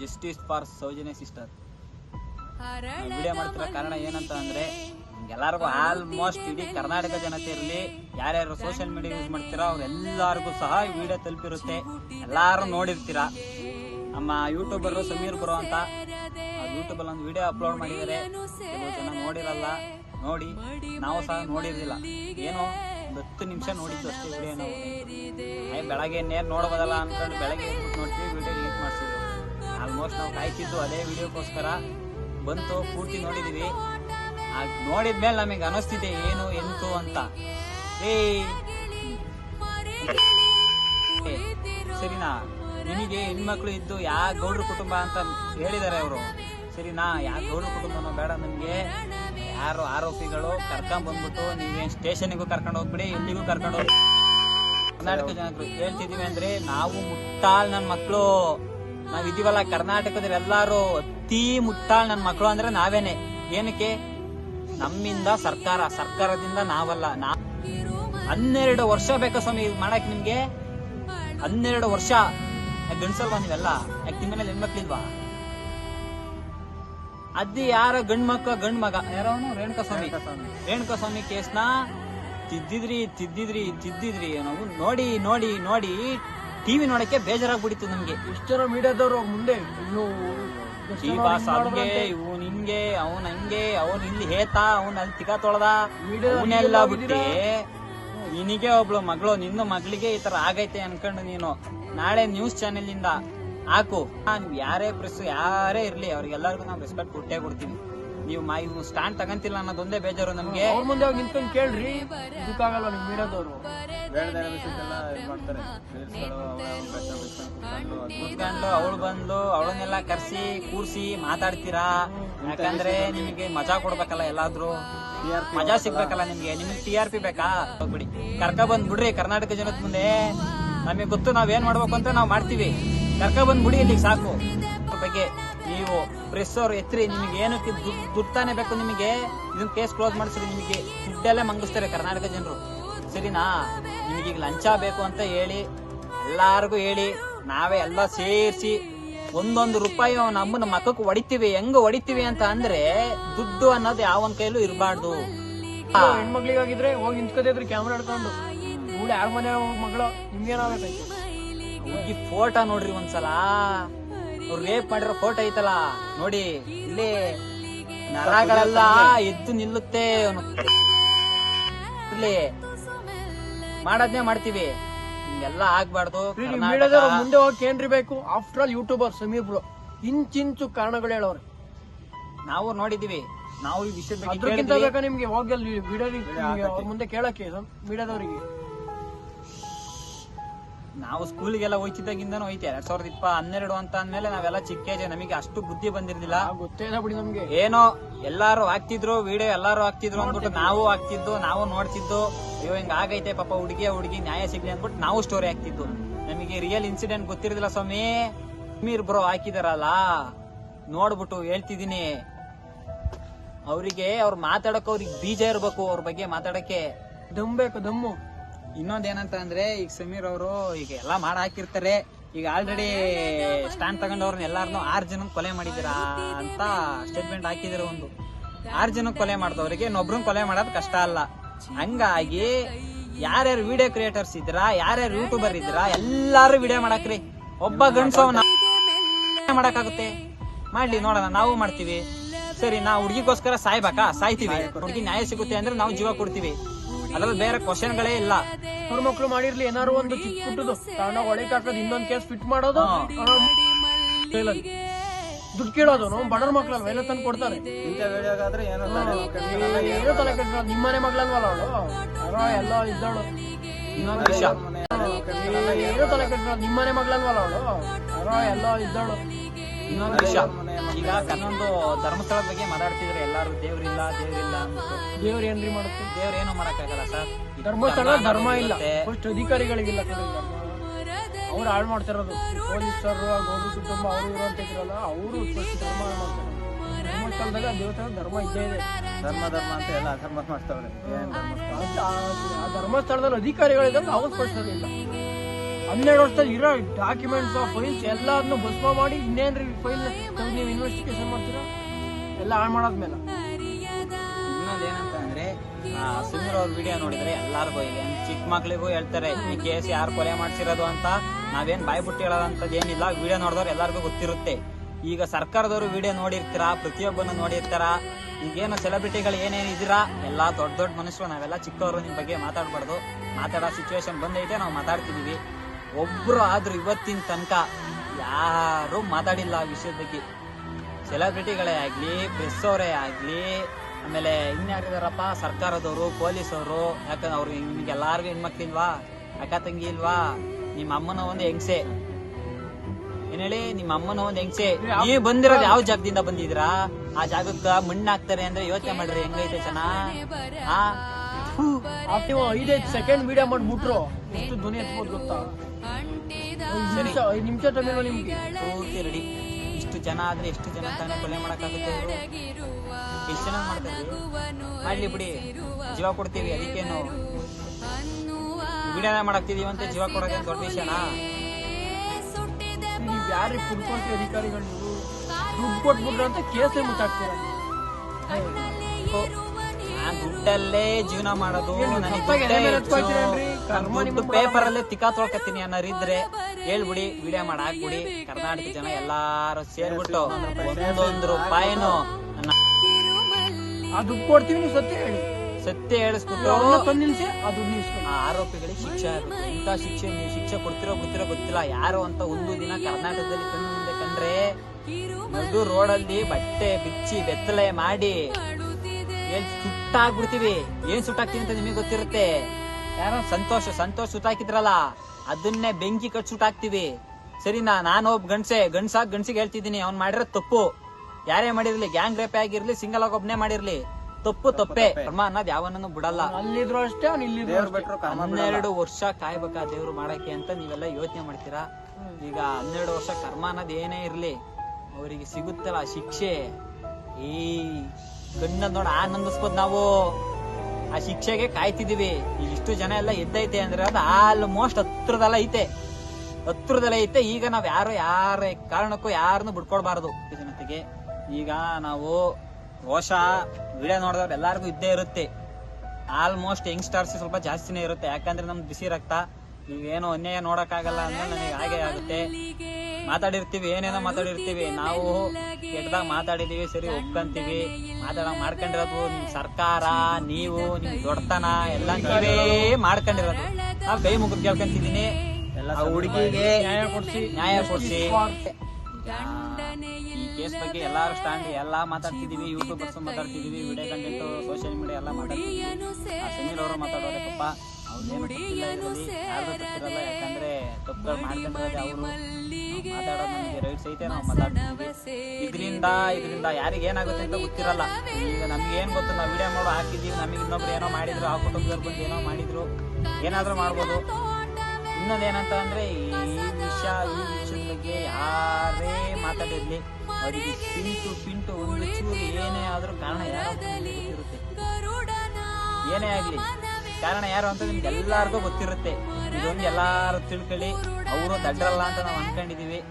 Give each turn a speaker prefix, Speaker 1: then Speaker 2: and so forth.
Speaker 1: Justice for Soujanya sister video ಮಾಡ್ತಿರೋ ಕಾರಣ ಏನಂತ ಅಂದ್ರೆ ಎಲ್ಲರಿಗೂ ಆಲ್ಮೋಸ್ಟ್ ಇಡೀ ಕರ್ನಾಟಕ ಜನತೆ ಇರಲಿ ಯಾರ್ಯಾರು ಸೋಷಿಯಲ್ ಮೀಡಿಯಾ ಯೂಸ್ ಮಾಡ್ತೀರಾ ಅವ್ರೆಲ್ಲರಿಗೂ ಸಹ ಈ ವಿಡಿಯೋ ತಲುಪಿರುತ್ತೆ. ಎಲ್ಲಾರು ನೋಡಿರ್ತೀರಾ. ನಮ್ಮ ಯೂಟ್ಯೂಬರ್ ಸಮೀರ್ ಬರೋ ಅಂತ ಯೂಟ್ಯೂಬಲ್ಲಿ ಒಂದು ವಿಡಿಯೋ ಅಪ್ಲೋಡ್ ಮಾಡಿದ್ದಾರೆ. ಕೆಲವು ಜನ ನೋಡಿರಲ್ಲ ನೋಡಿ ನಾವು ಸಹ ನೋಡಿರ್ಲಿಲ್ಲ. ಏನೋ ಒಂದು ಹತ್ತು ನಿಮಿಷ ನೋಡಿದ್ದು ಅಷ್ಟೇ ವಿಡಿಯೋ ನಾವು. ಬೆಳಗ್ಗೆ ನೇರ್ ನೋಡ್ಬೋದಲ್ಲ ಅನ್ಕೊಂಡು ಬೆಳಗ್ಗೆ ನೋಡ್ತೀವಿ ವಿಡಿಯೋ ಡಿಲೀಟ್ ಮಾಡ್ಸಿದ್ರು. ಆಲ್ಮೋಸ್ಟ್ ನಾವು ಕಾಯ್ತಿದ್ದು ಅದೇ ವಿಡಿಯೋಕ್ಕೋಸ್ಕರ ಬಂತು, ಪೂರ್ತಿ ನೋಡಿದೀವಿ. ನೋಡಿದ ನೋಡಿದ್ಮೇಲೆ ನಮಗೆ ಅನಿಸ್ತಿದೆ, ಏನು, ಎಂತು ಅಂತ. ಸರಿನಾ? ನಿನಗೆ ಹೆಣ್ಮಕ್ಳು ಇದ್ದು ಯಾ ಗೌಡ್ರ ಕುಟುಂಬ ಅಂತ ಹೇಳಿದ್ದಾರೆ ಅವರು. ಸರಿನಾ? ಯಾ ಗೌಡ್ರ ಕುಟುಂಬನೋ ಬೇಡ ನಮಗೆ. ಯಾರು ಆರೋಪಿಗಳು ಕರ್ಕೊಂಡ್ ಬಂದ್ಬಿಟ್ಟು ನೀವೇನ್ ಸ್ಟೇಷನ್ಗೂ ಕರ್ಕೊಂಡು ಹೋಗ್ಬಿಡಿ, ಎಲ್ಲಿಗೂ ಕರ್ಕೊಂಡು ಹೋಗಿ ಕರ್ನಾಟಕ ಜನರು ಹೇಳ್ತಿದೀವಿ ಅಂದ್ರೆ ನಾವು ಮುಟ್ಟಾಲ್ ನನ್ನ ಮಕ್ಳು. ನಾವ್ ಇದೀವಲ್ಲ ಕರ್ನಾಟಕದ ಎಲ್ಲಾರು ಅತಿ ಮುಟ್ಟಾಳ್ ನನ್ ಮಕ್ಕಳು ಅಂದ್ರೆ ನಾವೇನೆ. ಏನಕ್ಕೆ? ನಮ್ಮಿಂದ ಸರ್ಕಾರ ಸರ್ಕಾರದಿಂದ ನಾವಲ್ಲ. ನಾ ಹನ್ನೆರಡು ವರ್ಷ ಬೇಕಾ ಸ್ವಾಮಿ ಇದು ಮಾಡಕ್ ನಿಮ್ಗೆ. ಹನ್ನೆರಡು ವರ್ಷ. ಗಂಡ್ಸಲ್ವಾ ನೀವೆಲ್ಲ? ಯಾಕೆ ನಿಮ್ಮ ಮೇಲೆ ಹೆಣ್ಮಕ್ಳಿಲ್ವಾ? ಅದ್ದಿ ಯಾರ ಗಂಡ್ ಮಕ್ಕ ಗಂಡ್ ಮಗ. ಯಾರವನು ರೇಣುಕಾ ಸ್ವಾಮಿ. ರೇಣುಕಾ ಸ್ವಾಮಿ. ಕೇಸ್ನ ತಿದ್ದಿದ್ರಿ ತಿದ್ದಿದ್ರಿ ತಿದ್ದಿದ್ರಿ ನಾವು ನೋಡಿ ನೋಡಿ ನೋಡಿ. ಟಿವಿ ನೋಡಕ್ಕೆ ಬೇಜಾರಾಗ್ಬಿಡಿತ್ತು ನಮ್ಗೆ.
Speaker 2: ಇಷ್ಟರ ಮೀಡಿಯಾದವ್ರು ಮುಂದೆ ಇನ್ನು
Speaker 1: ಈ ಬಾಸ್ ಹಂಗೆ ಇವನ್ ಹಿಂಗೆ ಅವನ್ ಹಂಗೆ ಅವನ್ ಇಲ್ಲಿ ಹೇತ ಅವನ್ ಅಲ್ಲಿ ತಿಕ ತೊಳ್ದ. ಅವನ್ನೆಲ್ಲ ಬಿಟ್ಟೆ ನಿನಗೆ ಒಬ್ಳು ಮಗಳು ನಿನ್ನ ಮಗಳಿಗೆ ಈ ತರ ಆಗೈತೆ ಅನ್ಕೊಂಡು ನೀನು. ನಾಳೆ ನ್ಯೂಸ್ ಚಾನೆಲ್ ಇಂದ ಹಾಕು. ಯಾರೇ ಪ್ರೆಸ್ ಯಾರೇ ಇರ್ಲಿ ಅವ್ರಿಗೆಲ್ಲರಿಗೂ ನಾವು ರೆಸ್ಪೆಕ್ಟ್ ಕೊಟ್ಟೇ ಕೊಡ್ತೀವಿ. ನೀವು ಮಾ ಇವು ಸ್ಟ್ಯಾಂಡ್ ತಗಂತಿಲ್ಲ ಅನ್ನೋದೊಂದೇ ಬೇಜಾರು ನಮ್ಗೆ.
Speaker 2: ಅವ್ರ ಮುಂದೆ ಹೋಗಿ ನಿಂತ್ಕೊಂಡು ಕೇಳ್ರಿ. ಇದಕ್ಕಾಗಲ್ಲ ನಿಮ್ ಮೀಡಿಯಾದವರು
Speaker 1: ಕುತ್ಕೊಂಡು ಅವಳು ಬಂದು ಅವಳನ್ನೆಲ್ಲ ಕರ್ಸಿ ಕೂರ್ಸಿ ಮಾತಾಡ್ತೀರಾ? ಯಾಕಂದ್ರೆ ನಿಮಗೆ ಮಜಾ ಕೊಡ್ಬೇಕಲ್ಲ ಎಲ್ಲಾದ್ರೂ. ಮಜಾ ಸಿಗ್ಬೇಕಲ್ಲ ನಿಮ್ಗೆ. ನಿಮ್ಗೆ ಟಿ ಆರ್ ಪಿ ಬೇಕಾ? ಹೋಗ್ಬಿಡಿ. ಕರ್ಕ ಬಂದ್ ಬಿಡ್ರಿ ಕರ್ನಾಟಕ ಜನದ ಮುಂದೆ. ನಮಗೆ ಗೊತ್ತು ನಾವ್ ಏನ್ ಮಾಡ್ಬೇಕು ಅಂತ ನಾವ್ ಮಾಡ್ತೀವಿ. ಕರ್ಕ ಬಂದ್ ಬಿಡಿ ಇಲ್ಲಿಗೆ ಸಾಕು. ಅದ್ರ ಬಗ್ಗೆ ನೀವು ಪ್ರೆಸ್ ಅವ್ರು ಎತ್ತರಿ ನಿಮಗೆ ಏನಕ್ಕೆ ದುಡ್ಡು ದುಡ್ಡು ತಾನೇ ಬೇಕು ನಿಮಗೆ? ಇದನ್ನ ಕೇಸ್ ಕ್ಲೋಸ್ ಮಾಡಿಸ್ರಿ ನಿಮಗೆ. ದುಡ್ಡೆಲ್ಲ ಮಂಗಿಸ್ತಾರೆ ಕರ್ನಾಟಕ ಜನರು. ಸರಿನಾ? ನಿಮಗೆ ಈಗ ಲಂಚ ಬೇಕು ಅಂತ ಹೇಳಿ ಎಲ್ಲಾರ್ಗು ಹೇಳಿ ನಾವೇ ಎಲ್ಲ ಸೇರಿಸಿ ಒಂದೊಂದು ರೂಪಾಯಿ ಅವ್ನ ಅಮ್ಮನ ಮಕ್ಕಕ್ಕೆ ಹೊಡಿತೀವಿ. ಹೆಂಗ ಹೊಡಿತೀವಿ ಅಂತ ಅಂದ್ರೆ ದುಡ್ಡು ಅನ್ನೋದು ಯಾವನ್ ಕೈಲೂ ಇರಬಾರ್ದು.
Speaker 2: ಹೆಣ್ಮಕ್ಳಿಗಾಗಿದ್ರೆ ಹೋಗಿ ನಿಂತ್ಕೋದಿದ್ರೆ ಕ್ಯಾಮ್ರಾ ಹಿಡ್ಕೊಂಡು. ಯಾರ ಮನೆ ಮಗಳು ಏನಾಗುತ್ತೆ
Speaker 1: ಈ ಫೋಟೋ ನೋಡ್ರಿ ಒಂದ್ಸಲ. ಅವ್ರು ರೇಪ್ ಮಾಡಿರೋ ಫೋಟೋ ಐತಲ್ಲ ನೋಡಿ ಇಲ್ಲಿ ನರಗಳೆಲ್ಲ ಎದ್ದು ನಿಲ್ಲುತ್ತೆ ಅವ್ನು. ಇಲ್ಲಿ ಮಾಡೋದ್ನೇ ಮಾಡ್ತೀವಿ. ಹಿಂಗೆಲ್ಲ ಆಗ್ಬಾರ್ದು
Speaker 2: ಮುಂದೆ ಹೋಗಿ ಏನ್ರಿ ಬೇಕು? After all YouTuber Sameer bro ಇಂಚಿಂಚು ಕಾರಣಗಳು ಹೇಳೋರು
Speaker 1: ನಾವು ನೋಡಿದೀವಿ ನಾವು ಈ ವಿಷಯದ
Speaker 2: ನಿಮ್ಗೆ? ಹೋಗಿ ಅಲ್ಲಿ ಮುಂದೆ ಕೇಳಕ್ಕೆ ಮೀಡಿಯಾದವರಿಗೆ
Speaker 1: ನಾವು ಸ್ಕೂಲ್ಗೆಲ್ಲ ಹೋಯ್ತಿದ್ದಾಗಿಂದನೂ ಹೋಯ್ತಿ. ಎರಡ್ ಸಾವಿರದ ಇಪ್ಪ ಹನ್ನೆರಡು ಅಂತ ಅಂದ್ಮೇಲೆ ನಾವೆಲ್ಲ ಚಿಕ್ಕ ಏಜ್ ನಮಗೆ ಅಷ್ಟು ಬುದ್ಧಿ ಬಂದಿರ್ಲಿಲ್ಲ.
Speaker 2: ಗೊತ್ತೇನ ಬಿಡಿ ನಮ್ಗೆ.
Speaker 1: ಏನೋ ಎಲ್ಲಾರು ಹಾಕ್ತಿದ್ರು ವಿಡಿಯೋ ಎಲ್ಲಾರು ಹಾಕ್ತಿದ್ರು ಅಂದ್ಬಿಟ್ಟು ನಾವು ಹಾಕ್ತಿದ್ದು ನಾವು ನೋಡ್ತಿದ್ದು. ಅಯ್ಯೋ ಹಿಂಗ ಆಗೈತೆ ಪಾಪ ಹುಡುಗಿಯ ಹುಡುಗಿ ನ್ಯಾಯ ಸಿಗ್ಲಿ ಅಂದ್ಬಿಟ್ಟು ನಾವು ಸ್ಟೋರಿ ಹಾಕ್ತಿದ್ದು. ನಮಗೆ ರಿಯಲ್ ಇನ್ಸಿಡೆಂಟ್ ಗೊತ್ತಿರಲಿಲ್ಲ ಸ್ವಾಮಿ. ಮೀರ್ ಬ್ರೋ ಹಾಕಿದಾರಲ್ಲ. ನೋಡ್ಬಿಟ್ಟು ಹೇಳ್ತಿದ್ದೀನಿ. ಅವರಿಗೆ ಅವ್ರು ಮಾತಾಡಕ್ ಅವ್ರಿಗೆ ಬೀಜ ಇರ್ಬೇಕು ಅವ್ರ ಬಗ್ಗೆ ಮಾತಾಡಕ್ಕೆ.
Speaker 2: ದಮ್ ಬೇಕು ದಮ್ಮು.
Speaker 1: ಇನ್ನೊಂದೇನಂತ ಅಂದ್ರೆ, ಈಗ ಸಮೀರ್ ಅವರು ಈಗ ಎಲ್ಲಾ ಮಾಡ ಹಾಕಿರ್ತಾರೆ. ಈಗ ಆಲ್ರೆಡಿ ಸ್ಟ್ಯಾಂಡ್ ತಗೊಂಡವ್ರನ್ನ ಎಲ್ಲಾರನು ಆರ್ ಜನ ಕೊಲೆ ಮಾಡಿದಿರಾ ಅಂತ ಸ್ಟೇಟ್ಮೆಂಟ್ ಹಾಕಿದಿರ ಒಂದು. ಆರ್ ಜನ ಕೊಲೆ ಮಾಡಿದವರಿಗೆ ಇನ್ನೊಬ್ರನ್ನ ಕೊಲೆ ಮಾಡೋದು ಕಷ್ಟ ಅಲ್ಲ. ಹಂಗಾಗಿ ಯಾರ್ಯಾರು ವಿಡಿಯೋ ಕ್ರಿಯೇಟರ್ಸ್ ಇದ್ರಾ ಯಾರ್ಯಾರು ಯೂಟ್ಯೂಬರ್ ಇದ್ರಾ ಎಲ್ಲಾರು ವಿಡಿಯೋ ಮಾಡಾಕ್ರಿ. ಒಬ್ಬ ಗಂಡಸವ್ ಮಾಡಕ್ಕಾಗುತ್ತೆ. ಮಾಡ್ಲಿ, ನೋಡೋಣ, ನಾವು ಮಾಡ್ತೀವಿ. ಸರಿ, ನಾವು ಹುಡುಗಿಗೋಸ್ಕರ ಸಾಯ್ಬೇಕಾ? ಸಾಯ್ತೀವಿ. ಹುಡುಗಿ ನ್ಯಾಯ ಸಿಗುತ್ತೆ ಅಂದ್ರೆ ನಾವು ಜೀವ ಕೊಡ್ತೀವಿ. ಅದ್ರಲ್ಲಿ ಬೇರೆ ಕ್ವಶನ್ಗಳೇ ಇಲ್ಲ.
Speaker 2: ಅವ್ರ ಮಕ್ಕಳು ಮಾಡಿರ್ಲಿ ಏನಾರು ಒಂದು ಚಿಕ್ಕ ಪುಟ್ಟದು ತಗೊಂಡೋಗಿ ಒಳಗೆ ಹಾಕೋದು ಇನ್ನೊಂದ್ ಕೇಸ್ ಫಿಟ್ ಮಾಡೋದು. ದುಡ್ಡು ಕೇಳೋದು ನಾವು ಬಡವ್ರ ಮಕ್ಳಲ್ವ? ಎಲ್ಲ ತಂದು ಕೊಡ್ತಾರೆ. ಏನೋ ತಲೆ ಕಟ್ಟ ನಿಮ್ಮನೆ ಮಗ್ಳಲ್ವಲ್ಲ ಅವಳು? ಎಲ್ಲ ಇದ್ದಾಳು.
Speaker 1: ಇನ್ನೊಂದು ವಿಷಯ
Speaker 2: ಏನು ತಲೆ ಕಟ್ಟ ನಿಮ್ಮನೆ ಮಗ್ಳಲ್ವಲ್ಲ ಅವಳು? ಎಲ್ಲ ಇದ್ದವಳು
Speaker 1: ಇನ್ನೊಂದು ವಿಷಯ ಈಗ ಕನ್ನೊಂದು ಧರ್ಮಸ್ಥಳದ ಬಗ್ಗೆ ಮಾತಾಡ್ತಿದ್ರೆ ಎಲ್ಲಾರು ದೇವ್ರಿಲ್ಲ ದೇವ್ರಿಲ್ಲ ದೇವ್ರ
Speaker 2: ದೇವ್ರು ಏನ್ರಿ ಮಾಡುತ್ತೆ?
Speaker 1: ದೇವ್ರ ಏನು ಮಾಡಕ್ಕಾಗಲ್ಲ ಸರ್?
Speaker 2: ಧರ್ಮಸ್ಥಳ ಧರ್ಮ ಇಲ್ಲ. ಫಸ್ಟ್ ಅಧಿಕಾರಿಗಳಿಗಿಲ್ಲ. ಅವ್ರು ಹಾಳು ಮಾಡ್ತಿರೋದು. ಪೊಲೀಸರು ಗೌರವ ಕುಟುಂಬ ಅವರು ಇರೋ ಅಂತ ಇದ್ರಲ್ಲ ಅವರು ಫಸ್ಟ್ ಧರ್ಮ ಮಾಡ್ತಾರೆ. ಧರ್ಮಸ್ಥಳದಾಗ ದೇವಸ್ಥಾನ ಧರ್ಮ ಇದ್ದೇ ಇದೆ.
Speaker 3: ಧರ್ಮ ಧರ್ಮ ಅಂತ ಎಲ್ಲ ಅಧರ್ಮ ಮಾಡ್ತಾವ್ರೆ.
Speaker 2: ಆ- ಧರ್ಮಸ್ಥಳದಲ್ಲಿ ಅಧಿಕಾರಿಗಳಿದ್ದಾರೆ ಅವ್ರು ಫಸ್ಟ್ ಇಲ್ಲ. ಹನ್ನೆರಡು ವರ್ಷದಲ್ಲಿ ಇರೋ ಡಾಕ್ಯುಮೆಂಟ್ಸ್ ಫೈಲ್ಸ್ ಎಲ್ಲದನ್ನು ಭಸ್ಮ ಮಾಡಿ ಇನ್ನೇನ್ರಿ ಫೈಲ್ ನೀವು ಇನ್ವೆಸ್ಟಿಗೇಷನ್ ಮಾಡ್ತೀರಾ? ಎಲ್ಲ ಹಾಳು ಮಾಡಾದ್ಮೇಲೆ.
Speaker 1: ಇನ್ನೊಂದ್ ಏನಂತ ಅಂದ್ರೆ ಆ, ಸುನೀಲ್ ಅವ್ರ ವಿಡಿಯೋ ನೋಡಿದ್ರೆ ಎಲ್ಲಾರ್ಗೂ ಈಗ ಚಿಕ್ಕ ಮಕ್ಳಿಗೂ ಹೇಳ್ತಾರೆ ಈ ಕೇಸ್ ಯಾರು ಕೊಲೆ ಮಾಡ್ಸಿರೋದು ಅಂತ ನಾವೇನ್ ಬಾಯ್ ಬಿಟ್ಟು ಏನಿಲ್ಲ ವಿಡಿಯೋ ನೋಡಿದವ್ರು ಎಲ್ಲರಿಗೂ ಗೊತ್ತಿರುತ್ತೆ. ಈಗ ಸರ್ಕಾರದವರು ವಿಡಿಯೋ ನೋಡಿರ್ತೀರಾ ಪ್ರತಿಯೊಬ್ಬನು ನೋಡಿರ್ತಾರ ಈಗೇನು ಸೆಲೆಬ್ರಿಟಿಗಳು ಏನೇನು ಇದ್ದೀರಾ ಎಲ್ಲಾ ದೊಡ್ಡ ದೊಡ್ಡ ಮನುಷ್ಯರು ನಾವೆಲ್ಲ ಚಿಕ್ಕವರು ನಿಮ್ ಬಗ್ಗೆ ಮಾತಾಡಬಾರ್ದು. ಮಾತಾಡೋ ಸಿಚುವೇಶನ್ ಬಂದೈತೆ ನಾವು ಮಾತಾಡ್ತಿದೀವಿ. ಒಬ್ರು ಆದ್ರೂ ಇವತ್ತಿನ ತನಕ ಯಾರು ಮಾತಾಡಿಲ್ಲ ಆ ವಿಷಯದ ಬಗ್ಗೆ. ಸೆಲೆಬ್ರಿಟಿಗಳೇ ಆಗ್ಲಿ ಪ್ರೆಸ್ ಅವರೇ ಆಗ್ಲಿ, ಆಮೇಲೆ ಇನ್ಯಾರಿದಾರಪ್ಪ ಸರ್ಕಾರದವರು, ಪೊಲೀಸವರು, ಯಾಕಂದ್ರೆ ಅವ್ರಿಗೆ ನಿಮ್ಗೆಲ್ಲಾರ್ಗು ಹೆಣ್ಮಕ್ಳಿಲ್ವಾ? ಅಕ್ಕ ತಂಗಿ ಇಲ್ವಾ? ನಿಮ್ಮ ಅಮ್ಮನ ಒಂದು ಹೆಂಗ್ಸೆ. ಏನ್ ಹೇಳಿ? ನಿಮ್ಮ ಅಮ್ಮನ ಒಂದು ಹೆಂಗ್ಸೆ. ನೀವು ಬಂದಿರೋದು ಯಾವ ಜಾಗದಿಂದ ಬಂದಿದ್ರಾ ಆ ಜಾಗಕ್ಕ ಮಣ್ಣು ಹಾಕ್ತಾರೆ ಅಂದ್ರೆ ಯೋಚನೆ ಮಾಡ್ರಿ, ಹೆಂಗೈತೆ ಜನ? ಆ ಥು.
Speaker 2: ನೀವು ಐದೈದು ಸೆಕೆಂಡ್ ವಿಡಿಯೋ ಮಾಡ್ಬಿಟ್ರು. ಎಷ್ಟು ಧ್ವನಿ ಎತ್ಬೋದು ಗೊತ್ತಾ? ನಿಮಿಷ ಐದು ನಿಮಿಷ ಟೈಮ್ ನಿಮ್ಗೆ.
Speaker 1: ಓಕೆ ರೆಡಿ ಇಷ್ಟು ಜನ ಆದ್ರೆ ಎಷ್ಟು ಜನ ತಾನೇ ಕೊಲೆ ಮಾಡಕ್ಕಾಗುತ್ತೆ? ಎಷ್ಟು ಜನ ಮಾಡ್ತಾರೆ ಮಾಡ್ಲಿ ಬಿಡಿ. ಜೀವ ಕೊಡ್ತೀವಿ ಅದಕ್ಕೇನು. ವಿಡಿಯೋನ ಮಾಡಾಕ್ತಿದೀವಿ ಅಂತ ಜೀವ ಕೊಡೋದೇನು ದೊಡ್ಡ ವಿಷಯನಾ?
Speaker 2: ನೀವು ಯಾರಿಗೆ ಕುಡ್ಕೊಂತ ಅಧಿಕಾರಿಗಳು ನೀವು? ದುಡ್ಡು ಕೊಟ್ಬಿಟ್ರೆ ಅಂತ ಕೇಸೇ ಮುಚ್ಚಾಕ್ತೀರ
Speaker 1: ದುಡ್ಡಲ್ಲೇ ಜೀವನ ಮಾಡೋದು ನನಗೆ ಪೇಪರ್ ಅಲ್ಲೇ ತಿಕ್ಕಾ ತೊಳ್ಕತ್ತೀನಿ ಅನ್ನೋರು ಇದ್ರೆ ಹೇಳ್ಬಿಡಿ ವಿಡಿಯೋ ಮಾಡಿ ಹಾಕ್ಬಿಡಿ ಕರ್ನಾಟಕ ಜನ ಎಲ್ಲಾರು ಸೇರ್ಬಿಟ್ಟು ಒಂದೊಂದು ರೂಪಾಯಿನು
Speaker 2: ದುಡ್ಡು ಕೊಡ್ತೀವಿ ನೀವು ಸತ್ಯ ಹೇಳಿ.
Speaker 1: ಸತ್ಯ ಹೇಳಿಸ್ಬಿಟ್ಟು ಅದು ಆರೋಪಿಗಳಿಗೆ ಶಿಕ್ಷೆ ಇಂಥ ಶಿಕ್ಷೆ ನೀವು ಶಿಕ್ಷೆ ಕೊಡ್ತಿರೋ ಗೊತ್ತಿರೋ ಗೊತ್ತಿಲ್ಲ. ಯಾರು ಅಂತ ಒಂದು ದಿನ ಕರ್ನಾಟಕದಲ್ಲಿ ಕಣ್ಣು ಮುಂದೆ ಕಂಡ್ರೆ ಅದು ರೋಡಲ್ಲಿ ಬಟ್ಟೆ ಬಿಚ್ಚಿ ಬೆತ್ತಲೆ ಮಾಡಿ ಏನ್ ಸುಟ್ಟಾಗ್ಬಿಡ್ತೀವಿ? ಏನ್ ಸುಟ್ಟಾಕ್ತೀವಿ ಅಂತ ನಿಮಗೆ ಗೊತ್ತಿರುತ್ತೆ. ಯಾರೋ ಸಂತೋಷ ಸಂತೋಷ ಸುಟ್ಟಾಕಿದ್ರಲ್ಲ ಅದನ್ನೇ ಬೆಂಕಿ ಕಟ್ ಸುಟ್ಟಾಕ್ತಿವಿ. ಸರಿನಾ? ನಾನು ಒಬ್ಬ ಗಂಡ್ಸೆ ಗಂಡ್ಸಾಗ್ ಗಂಡ್ಸಿಗೆ ಹೇಳ್ತಿದ್ದೀನಿ ಅವ್ನ್ ಮಾಡಿರೋ ತಪ್ಪು. ಯಾರೇ ಮಾಡಿರ್ಲಿ ಗ್ಯಾಂಗ್ ರೇಪೆ ಆಗಿರ್ಲಿ ಸಿಂಗಲ್ ಆಗಿ ಒಬ್ನೇ ಮಾಡಿರ್ಲಿ ತಪ್ಪು ತಪ್ಪೆ. ಕರ್ಮ ಅನ್ನೋದು ಯಾವನನ್ನು ಬಿಡಲ್ಲ.
Speaker 2: ಅಲ್ಲಿದ್ರು ಅಷ್ಟೇ
Speaker 1: ಹನ್ನೆರಡು ವರ್ಷ ಕಾಯ್ಬೇಕಾ ದೇವ್ರು ಮಾಡಕ್ಕೆ ಅಂತ ನೀವೆಲ್ಲ ಯೋಚನೆ ಮಾಡ್ತೀರಾ? ಈಗ ಹನ್ನೆರಡು ವರ್ಷ ಕರ್ಮ ಅನ್ನೋದು ಏನೇ ಇರ್ಲಿ ಅವರಿಗೆ ಸಿಗುತ್ತಲ್ಲ ಆ ಶಿಕ್ಷೆ. ಈ ಕಣ್ಣ ನೋಡ ಆನಂದಿಸ್ಬೋದು ನಾವು. ಆ ಶಿಕ್ಷೆಗೆ ಕಾಯ್ತಿದೀವಿ ಇಷ್ಟು ಜನ ಎಲ್ಲ ಎದ್ದೈತೆ ಅಂದ್ರೆ ಅದು ಆಲ್ಮೋಸ್ಟ್ ಹತ್ರದಲ್ಲ ಐತೆ. ಹತ್ರದಲ್ಲೇ ಐತೆ. ಈಗ ನಾವ್ ಯಾರು ಯಾರ ಕಾರಣಕ್ಕೂ ಯಾರನ್ನು ಬಿಡ್ಕೊಡ್ಬಾರ್ದು ಜನತೆಗೆ. ಈಗ ನಾವು ರೋಷ ವಿಡಿಯೋ ನೋಡಿದವ್ರು ಎಲ್ಲಾರ್ಗು ಇದ್ದೇ ಇರುತ್ತೆ. ಆಲ್ಮೋಸ್ಟ್ ಯಂಗ್ಸ್ಟರ್ಸ್ ಸ್ವಲ್ಪ ಜಾಸ್ತಿನೇ ಇರುತ್ತೆ. ಯಾಕಂದ್ರೆ ನಮ್ದು ಬಿಸಿ ರಕ್ತ. ನೀವೇನೋ ಅನ್ಯಾಯ ನೋಡಕ್ಕಾಗಲ್ಲ ಅಂದ್ರೆ ನನಗೆ ಹಾಗೆ ಆಗುತ್ತೆ. ಮಾತಾಡಿರ್ತೀವಿ ಏನೇನೋ ಮಾತಾಡಿರ್ತೀವಿ. ನಾವು ಕೆಟ್ಟದಾಗ ಮಾತಾಡಿದೀವಿ ಸರಿ ಒಪ್ಕಂತೀವಿ. ಮಾತಾಡ ಮಾಡ್ಕೊಂಡಿರೋದು ನಿಮ್ ಸರ್ಕಾರ ನೀವು ನಿಮ್ ದೊಡ್ಡತನ ಎಲ್ಲ ನೀವೇ ಮಾಡ್ಕೊಂಡಿರೋದು. ನಾವು ಕೈ ಮುಗಿದು ಕೇಳ್ಕೊಂತಿದ್ದೀನಿ. ಆ ಹುಡುಗಿಗೆ
Speaker 2: ನ್ಯಾಯ ಕೊಡ್ಸಿ.
Speaker 1: ನ್ಯಾಯ ಕೊಡ್ಸಿ. ಈ ಕೇಸ್ ಬಗ್ಗೆ ಎಲ್ಲಾರು ಸ್ಟ್ಯಾಂಡ್ ಎಲ್ಲಾ ಮಾತಾಡ್ತಿದೀವಿ ಯೂಟ್ಯೂಬರ್ಸ್ ಮಾತಾಡ್ತಿದೀವಿ ವಿಡಿಯೋ ಕಂಟೆಂಟ್ ಸೋಷಿಯಲ್ ಮೀಡಿಯಾ ಎಲ್ಲ ಮಾತಾಡ್ತಿದೀವಿ. ಸುನೀಲ್ ಅವರು ಮಾತಾಡೋರೆ ಪಾಪ. ಅವ್ರೇನು ಸೇರದೆ. ಮಡಿ ಮಡಿ ಮಲ್ಲಿಗೆ ಇದರಿಂದ ಇದರಿಂದ ಯಾರಿಗೆ ಏನಾಗುತ್ತೆ ಅಂತ ಗೊತ್ತಿರಲ್ಲ. ಈಗ ನಮ್ಗೆ ಏನ್ ಗೊತ್ತು ನಾವು ವಿಡಿಯೋ ಮಾಡೋ ಹಾಕಿದೀವಿ ನಮಗೆ ಇನ್ನೊಬ್ರು ಏನೋ ಮಾಡಿದ್ರು ಆ ಕುಟುಂಬದವ್ರ ಬಂದು ಏನೋ ಮಾಡಿದ್ರು ಏನಾದ್ರೂ ಮಾಡ್ಬೋದು. ಇನ್ನೊಂದು ಏನಂತ ಅಂದ್ರೆ ಈ ವಿಷಯ ಈ ವಿಷಯದ ಬಗ್ಗೆ ಯಾರೇ ಮಾತಾಡಿರ್ಲಿ ಅವರಿಗೆ ಪಿಂಟು ಪಿಂಟು ಏನೇ ಆದ್ರೂ ಕಾರಣ ಯಾರು ಏನೇ ಆಗ್ಲಿ ಕಾರಣ ಯಾರು ಅಂತ ನಿಮ್ಗೆ ಎಲ್ಲಾರ್ಗು ಗೊತ್ತಿರುತ್ತೆ. ಇದೊಂದು ಎಲ್ಲಾರು ತಿಳ್ಕೊಳ್ಳಿ. ಅವರು ದಡ್ಡರಲ್ಲ ಅಂತ ನಾವು ಅನ್ಕೊಂಡಿದೀವಿ.